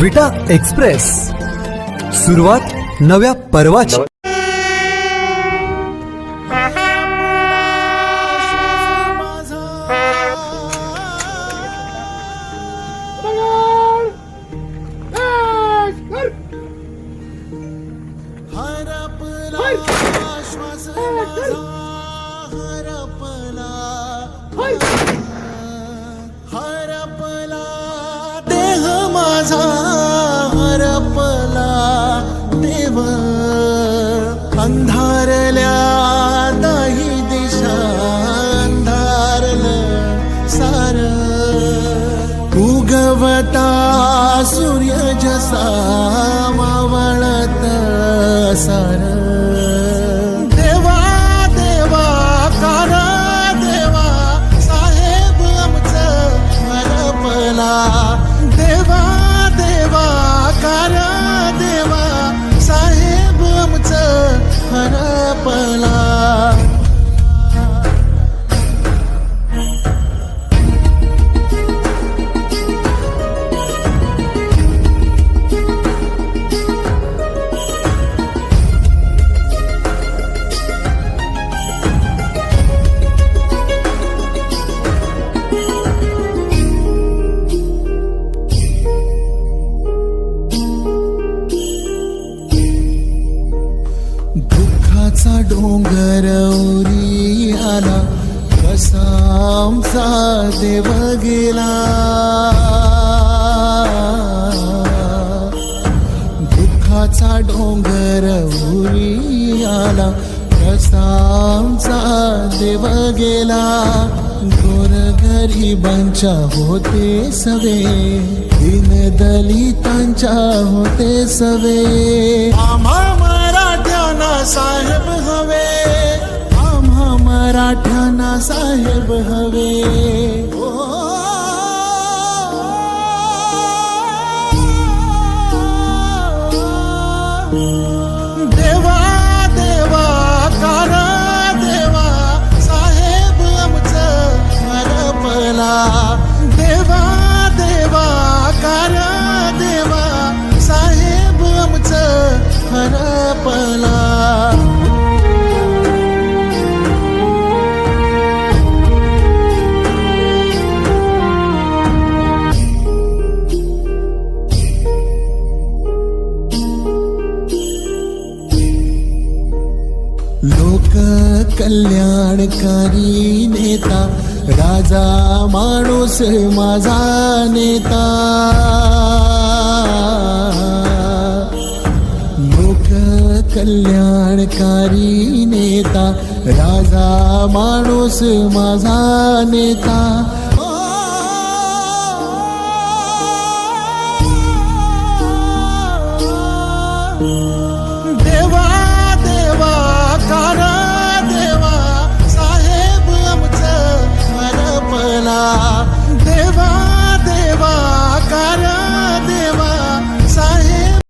विटा एक्सप्रेस. सुरुवात नव्या पर्वाची. हरपला देव अंधारल्या दाही दिशा अंधारलं सार उगवता सूर्य जसा मावळत सार देवा देवा कारा देवा साहेब आमचं हरपला. देवा घरवरी डोंगर उरी आला कसा आमचा देव गेला. दुःखाचा डोंगर उरी आला कसा आमचा देव गेला. गोर गरिबांच्या होते सवे दिन दलितांच्या होते सवे. आम्हा मराठ्यांना साहेब साहेब हवे. देवा देवा कारा देवा साहेब आमचं हरपला. कल्याणकारी नेता राजा माणूस माझा नेता. लोक कल्याणकारी नेता राजा माणूस माझा नेता. देवा देवा कार